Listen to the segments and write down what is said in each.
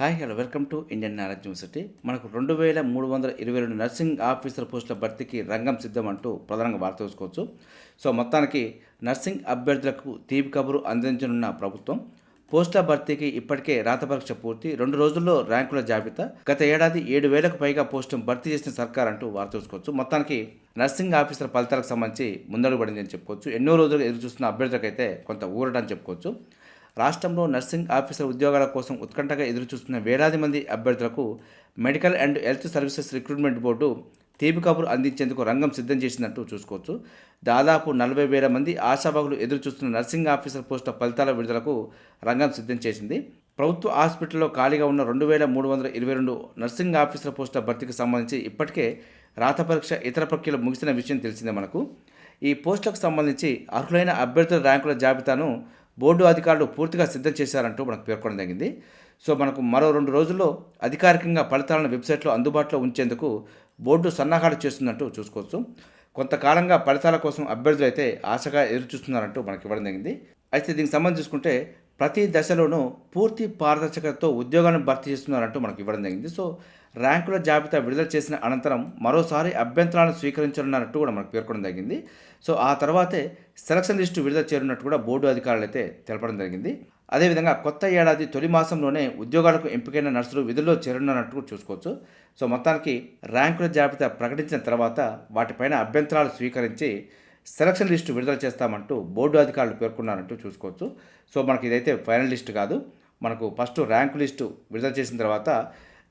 Hi hello welcome to Indian knowledge university మనకు రెండు వేల మూడు వందల ఇరవై రెండు నర్సింగ్ ఆఫీసర్ పోస్టుల భర్తీకి రంగం సిద్ధం అంటూ ప్రధానంగా వార్త చూసుకోవచ్చు సో మొత్తానికి నర్సింగ్ అభ్యర్థులకు తీపి కబురు అందించనున్న ప్రభుత్వం. పోస్టుల భర్తీకి ఇప్పటికే రాత పరీక్ష పూర్తి. రెండు రోజుల్లో ర్యాంకుల జాబితా. గత ఏడాది ఏడు వేలకు పైగా పోస్టును భర్తీ చేసిన సర్కార్ అంటూ వార్త చూసుకోవచ్చు మొత్తానికి నర్సింగ్ ఆఫీసర్ ఫలితాలకు సంబంధించి ముందడుగు పడింది అని చెప్పుకోవచ్చు. ఎన్నో రోజులు ఎదురు చూస్తున్న అభ్యర్థులకైతే కొంత ఊరటని చెప్పుకోవచ్చు. రాష్ట్రంలో నర్సింగ్ ఆఫీసర్ ఉద్యోగాల కోసం ఉత్కంఠగా ఎదురుచూస్తున్న వేలాది మంది అభ్యర్థులకు medical and health services recruitment board తీపి కబురు అందించేందుకు రంగం సిద్ధం చేసినట్టు చూసుకోవచ్చు. దాదాపు నలభై వేల మంది ఆశావాహులు ఎదురు చూస్తున్న నర్సింగ్ ఆఫీసర్ పోస్టుల ఫలితాల విడుదలకు రంగం సిద్ధం చేసింది. ప్రభుత్వ హాస్పిటల్లో ఖాళీగా ఉన్న రెండు వేల మూడు వందల ఇరవై రెండు నర్సింగ్ ఆఫీసర్ పోస్టుల భర్తీకి సంబంధించి ఇప్పటికే రాత పరీక్ష ఇతర ప్రక్రియలు ముగిసిన విషయం తెలిసిందే మనకు. ఈ పోస్టులకు సంబంధించి అర్హులైన అభ్యర్థుల ర్యాంకుల జాబితాను బోర్డు అధికారులు పూర్తిగా సిద్ధం చేశారంటూ మనకు పేర్కొనడం జరిగింది. సో మనకు మరో రెండు రోజుల్లో అధికారికంగా ఫలితాలను వెబ్సైట్లో అందుబాటులో ఉంచేందుకు బోర్డు సన్నాహాలు చేస్తుందంటూ చూసుకోవచ్చు. కొంతకాలంగా ఫలితాల కోసం అభ్యర్థులు అయితే ఆశగా ఎదురుచూస్తున్నారంటూ మనకి ఇవ్వడం జరిగింది. అయితే దీనికి సంబంధించి చూసుకుంటే ప్రతి దశలోనూ పూర్తి పారదర్శకతతో ఉద్యోగాలను భర్తీ చేస్తున్నారంటూ మనకి ఇవ్వడం జరిగింది. సో ర్యాంకుల జాబితా విడుదల చేసిన అనంతరం మరోసారి అభ్యంతరాలను స్వీకరించనున్నట్టు కూడా మనకు పేర్కొనడం జరిగింది. సో ఆ తర్వాతే సెలక్షన్ లిస్టు విడుదల చేరున్నట్టు కూడా బోర్డు అధికారులు అయితే తెలపడం జరిగింది. అదేవిధంగా కొత్త ఏడాది తొలి మాసంలోనే ఉద్యోగాలకు ఎంపికైన నర్సులు విధుల్లో చేరనున్నట్టు కూడా చూసుకోవచ్చు. సో మొత్తానికి ర్యాంకుల జాబితా ప్రకటించిన తర్వాత వాటిపైన అభ్యంతరాలు స్వీకరించి సెలక్షన్ లిస్టు విడుదల చేస్తామంటూ బోర్డు అధికారులు పేర్కొన్నారంటూ చూసుకోవచ్చు. సో మనకి ఇదైతే ఫైనల్ లిస్ట్ కాదు. మనకు ఫస్ట్ ర్యాంకు లిస్టు విడుదల చేసిన తర్వాత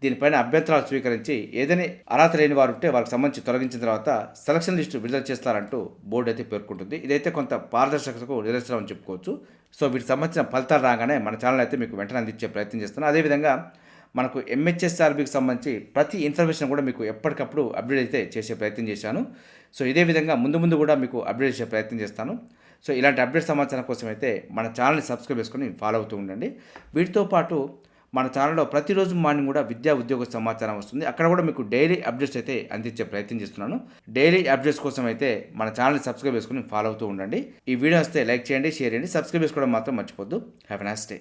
దీనిపైన అభ్యంతరాలు స్వీకరించి ఏదైనా అర్హత లేని వారు ఉంటే వారికి సంబంధించి తొలగించిన తర్వాత సెలక్షన్ లిస్టు విడుదల చేస్తారంటూ బోర్డు అయితే పేర్కొంటుంది. ఇదైతే కొంత పారదర్శకతకు నిదర్శనం అని చెప్పుకోవచ్చు. సో వీటికి సంబంధించిన ఫలితాలు రాగానే మన ఛానల్ అయితే మీకు వెంటనే అందించే ప్రయత్నం చేస్తున్నాను. అదేవిధంగా మనకు ఎంహెచ్ఎస్ఆర్బికి సంబంధించి ప్రతి ఇన్ఫర్మేషన్ కూడా మీకు ఎప్పటికప్పుడు అప్డేట్ అయితే చేసే ప్రయత్నం చేశాను. సో ఇదే విధంగా ముందు ముందు కూడా మీకు అప్డేట్ చేసే ప్రయత్నం చేస్తాను. సో ఇలాంటి అప్డేట్ సమాచారం కోసం అయితే మన ఛానల్ని సబ్స్క్రైబ్ చేసుకొని ఫాలో అవుతూ ఉండండి. వీటితో పాటు మన ఛానల్లో ప్రతిరోజు మార్నింగ్ కూడా విద్యా ఉద్యోగ సమాచారం వస్తుంది. అక్కడ కూడా మీకు డైలీ అప్డేట్స్ అయితే అందించే ప్రయత్నం చేస్తున్నాను. డైలీ అప్డేట్స్ కోసం అయితే మన ఛానల్ని సబ్స్క్రైబ్ చేసుకుని ఫాలో అవుతూ ఉండండి. ఈ వీడియో వస్తే లైక్ చేయండి షేర్ చేయండి సబ్స్క్రైబ్ చేసుకోవడం మాత్రం మర్చిపోద్దు. Have nice day